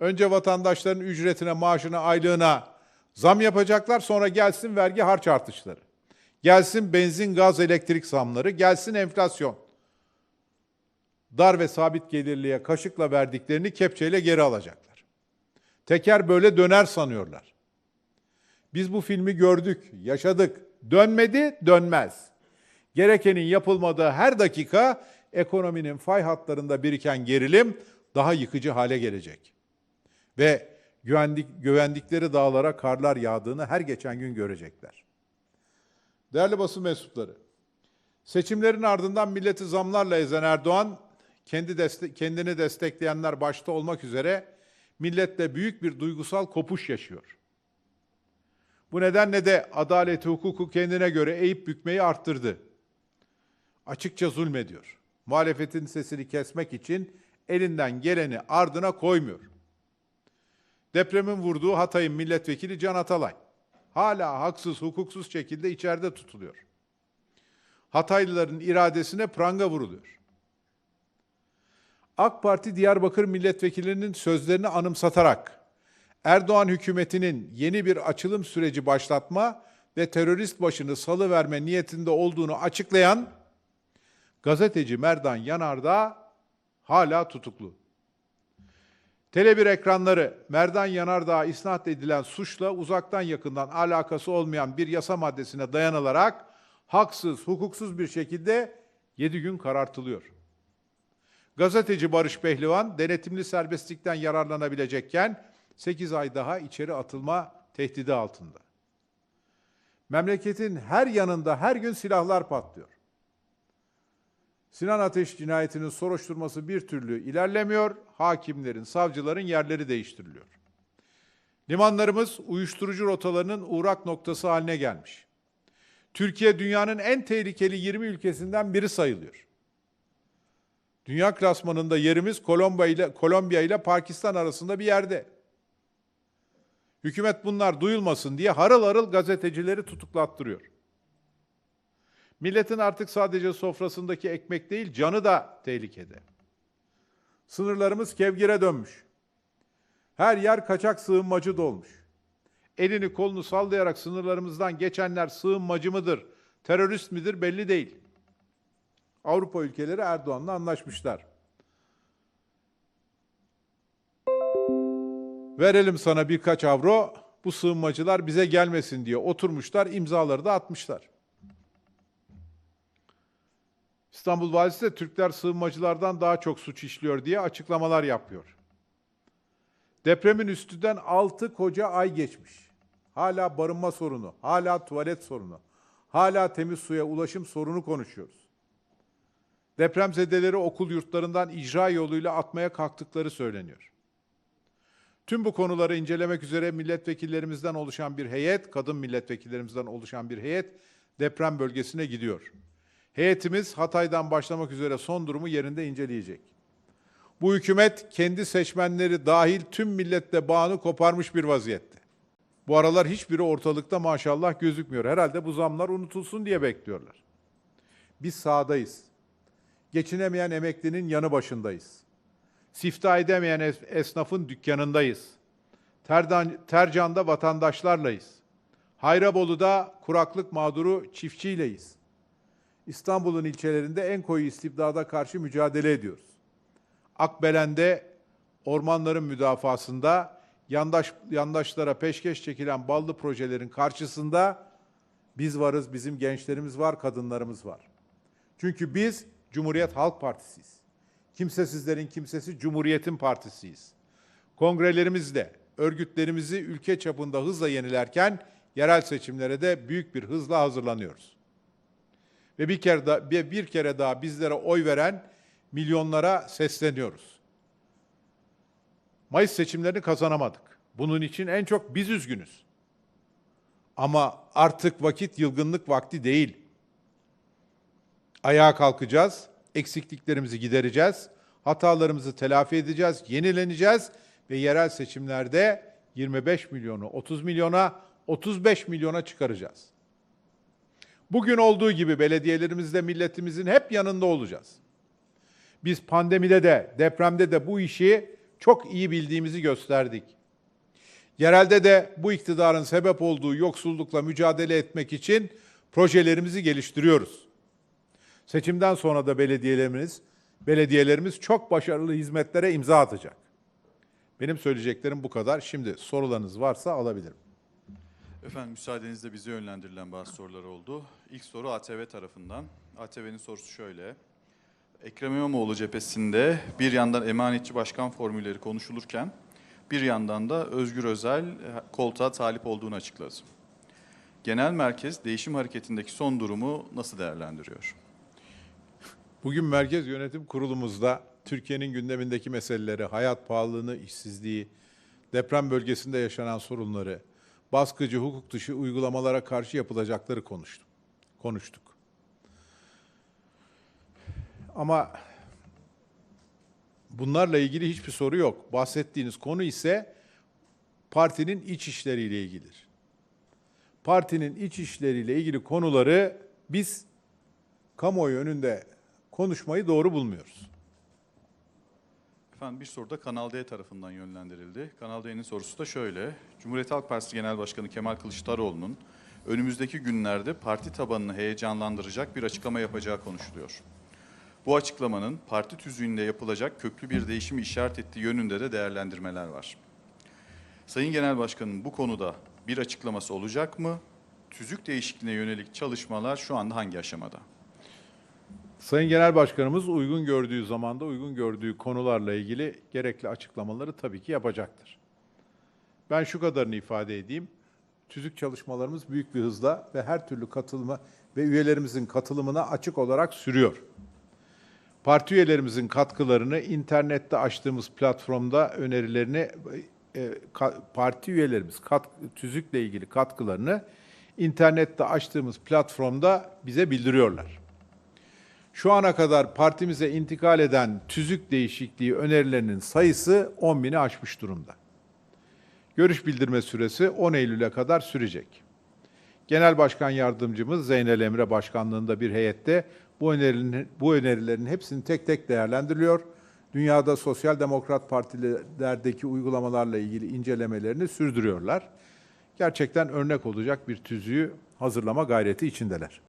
Önce vatandaşların ücretine, maaşına, aylığına zam yapacaklar. Sonra gelsin vergi harç artışları. Gelsin benzin, gaz, elektrik zamları. Gelsin enflasyon. Dar ve sabit gelirliye kaşıkla verdiklerini kepçeyle geri alacaklar. Teker böyle döner sanıyorlar. Biz bu filmi gördük, yaşadık. Dönmedi, dönmez. Gerekenin yapılmadığı her dakika ekonominin fay hatlarında biriken gerilim daha yıkıcı hale gelecek. Ve güvendik, güvendikleri dağlara karlar yağdığını her geçen gün görecekler. Değerli basın mensupları, seçimlerin ardından milleti zamlarla ezen Erdoğan, kendi deste- kendini destekleyenler başta olmak üzere milletle büyük bir duygusal kopuş yaşıyor. Bu nedenle de adaleti, hukuku kendine göre eğip bükmeyi arttırdı. Açıkça zulmediyor. Muhalefetin sesini kesmek için elinden geleni ardına koymuyor. Depremin vurduğu Hatay'ın milletvekili Can Atalay hala haksız, hukuksuz şekilde içeride tutuluyor. Hataylıların iradesine pranga vuruluyor. AK Parti Diyarbakır milletvekillerinin sözlerini anımsatarak Erdoğan hükümetinin yeni bir açılım süreci başlatma ve terörist başını salıverme niyetinde olduğunu açıklayan gazeteci Merdan Yanardağ hala tutuklu. Tele1 ekranları Merdan Yanardağ'a isnat edilen suçla uzaktan yakından alakası olmayan bir yasa maddesine dayanılarak haksız, hukuksuz bir şekilde 7 gün karartılıyor. Gazeteci Barış Pehlivan denetimli serbestlikten yararlanabilecekken 8 ay daha içeri atılma tehdidi altında. Memleketin her yanında her gün silahlar patlıyor. Sinan Ateş cinayetinin soruşturması bir türlü ilerlemiyor, hakimlerin, savcıların yerleri değiştiriliyor. Limanlarımız uyuşturucu rotalarının uğrak noktası haline gelmiş. Türkiye dünyanın en tehlikeli 20 ülkesinden biri sayılıyor. Dünya klasmanında yerimiz Kolombiya ile Kolombiya ile Pakistan arasında bir yerde. Hükümet bunlar duyulmasın diye harıl harıl gazetecileri tutuklattırıyor. Milletin artık sadece sofrasındaki ekmek değil, canı da tehlikede. Sınırlarımız kevgire dönmüş. Her yer kaçak sığınmacı dolmuş. Elini kolunu sallayarak sınırlarımızdan geçenler sığınmacı mıdır, terörist midir belli değil. Avrupa ülkeleri Erdoğan'la anlaşmışlar. Verelim sana birkaç avro, bu sığınmacılar bize gelmesin diye oturmuşlar, imzaları da atmışlar. İstanbul Valisi de Türkler sığınmacılardan daha çok suç işliyor diye açıklamalar yapıyor. Depremin üstünden 6 koca ay geçmiş. Hala barınma sorunu, hala tuvalet sorunu, hala temiz suya ulaşım sorunu konuşuyoruz. Depremzedeleri okul yurtlarından icra yoluyla atmaya kalktıkları söyleniyor. Tüm bu konuları incelemek üzere milletvekillerimizden oluşan bir heyet, kadın milletvekillerimizden oluşan bir heyet deprem bölgesine gidiyor. Heyetimiz Hatay'dan başlamak üzere son durumu yerinde inceleyecek. Bu hükümet kendi seçmenleri dahil tüm milletle bağını koparmış bir vaziyette. Bu aralar hiçbiri ortalıkta maşallah gözükmüyor. Herhalde bu zamlar unutulsun diye bekliyorlar. Biz sağdayız. Geçinemeyen emeklinin yanı başındayız. Siftah edemeyen es- esnafın dükkanındayız. Terdan, Tercan'da vatandaşlarlayız. Hayrabolu'da kuraklık mağduru çiftçiyleyiz. İstanbul'un ilçelerinde en koyu istibdada karşı mücadele ediyoruz. Akbelen'de ormanların müdafasında yandaş, yandaşlara peşkeş çekilen ballı projelerin karşısında biz varız, bizim gençlerimiz var, kadınlarımız var. Çünkü biz Cumhuriyet Halk Partisiyiz. Kimsesizlerin kimsesi Cumhuriyet'in partisiyiz. Kongrelerimizle örgütlerimizi ülke çapında hızla yenilerken yerel seçimlere de büyük bir hızla hazırlanıyoruz. Ve bir kere daha, bir, kere daha bizlere oy veren milyonlara sesleniyoruz. Mayıs seçimlerini kazanamadık. Bunun için en çok biz üzgünüz. Ama artık vakit yılgınlık vakti değil. Ayağa kalkacağız, eksikliklerimizi gidereceğiz, hatalarımızı telafi edeceğiz, yenileneceğiz ve yerel seçimlerde 25 milyonu 30 milyona, 35 milyona çıkaracağız. Bugün olduğu gibi belediyelerimizde milletimizin hep yanında olacağız. Biz pandemide de, depremde de bu işi çok iyi bildiğimizi gösterdik. Yerelde de bu iktidarın sebep olduğu yoksullukla mücadele etmek için projelerimizi geliştiriyoruz. Seçimden sonra da belediyelerimiz belediyelerimiz çok başarılı hizmetlere imza atacak. Benim söyleyeceklerim bu kadar. Şimdi sorularınız varsa alabilirim. Efendim müsaadenizle bize yönlendirilen bazı sorular oldu. İlk soru ATV tarafından. ATV'nin sorusu şöyle. Ekrem İmamoğlu cephesinde bir yandan emanetçi başkan formülleri konuşulurken bir yandan da Özgür Özel e, koltuğa talip olduğunu açıkladı. Genel merkez değişim hareketindeki son durumu nasıl değerlendiriyor? Bugün Merkez Yönetim Kurulumuzda Türkiye'nin gündemindeki meseleleri, hayat pahalılığını, işsizliği, deprem bölgesinde yaşanan sorunları, baskıcı hukuk dışı uygulamalara karşı yapılacakları konuştum. Konuştuk. Ama bunlarla ilgili hiçbir soru yok. Bahsettiğiniz konu ise partinin iç işleriyle ilgilidir. Partinin iç işleriyle ilgili konuları biz kamuoyu önünde konuşmayı doğru bulmuyoruz. Efendim bir soru da Kanal D tarafından yönlendirildi. Kanal D'nin sorusu da şöyle. Cumhuriyet Halk Partisi Genel Başkanı Kemal Kılıçdaroğlu'nun önümüzdeki günlerde parti tabanını heyecanlandıracak bir açıklama yapacağı konuşuluyor. Bu açıklamanın parti tüzüğünde yapılacak köklü bir değişimi işaret ettiği yönünde de değerlendirmeler var. Sayın Genel Başkan'ın bu konuda bir açıklaması olacak mı? Tüzük değişikliğine yönelik çalışmalar şu anda hangi aşamada? Sayın Genel Başkanımız uygun gördüğü zamanda uygun gördüğü konularla ilgili gerekli açıklamaları tabii ki yapacaktır. Ben şu kadarını ifade edeyim. Tüzük çalışmalarımız büyük bir hızla ve her türlü katılımı ve üyelerimizin katılımına açık olarak sürüyor. Parti üyelerimizin katkılarını internette açtığımız platformda önerilerini e, parti üyelerimiz kat, tüzükle ilgili katkılarını internette açtığımız platformda bize bildiriyorlar. Şu ana kadar partimize intikal eden tüzük değişikliği önerilerinin sayısı 10 bini aşmış durumda. Görüş bildirme süresi 10 Eylül'e kadar sürecek. Genel Başkan Yardımcımız Zeynel Emre Başkanlığında bir heyette bu önerilerin, bu önerilerin hepsini tek tek değerlendiriliyor. Dünyada sosyal demokrat partilerdeki uygulamalarla ilgili incelemelerini sürdürüyorlar. Gerçekten örnek olacak bir tüzüğü hazırlama gayreti içindeler.